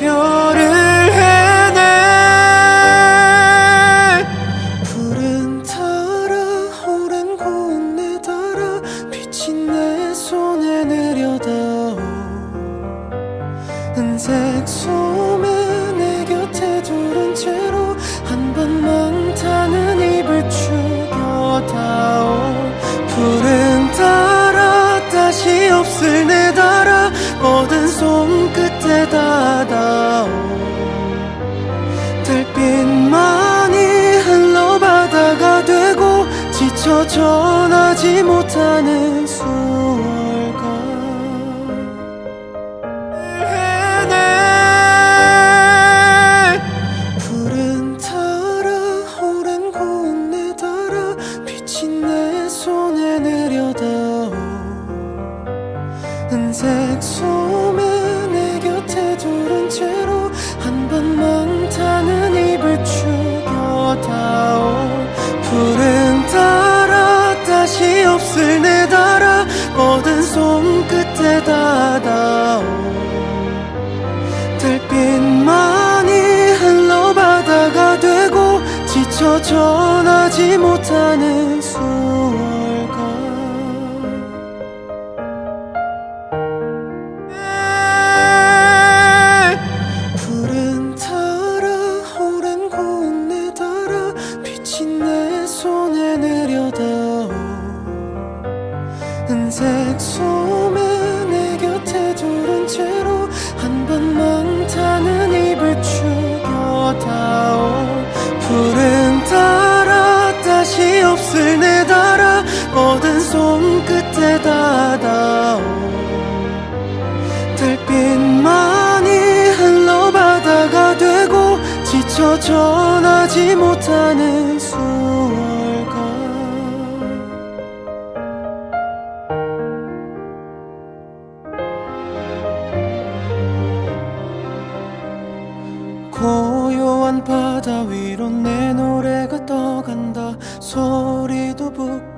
이별을 해내. 푸른 타라 오랜 고운 내 달아 빛이 내 손에 내려다오. 은색 소매 내 곁에 두른 채로 한 번만 타는 입을 죽여다오. 푸른 따라 다시 없을 내 달아 모든 손끝 에 닿아오 달빛만이 흘러 바다가 되고 지쳐 전하지 못하는 수월가 해내 푸른 타라 오랜 고운내 달아 빛이 내 손에 내려다오. 은색 소 지쳐 전하지 못하는 수월가 푸른 타라 오랜 고운내 달아 빛이 내 손에 내려다오. 은색 소매 달빛만이 흘러바다가 되고 지쳐 전하지 못하는 수월가 고요한 바다 위로 내 노래가 떠간다. 소리도 숨주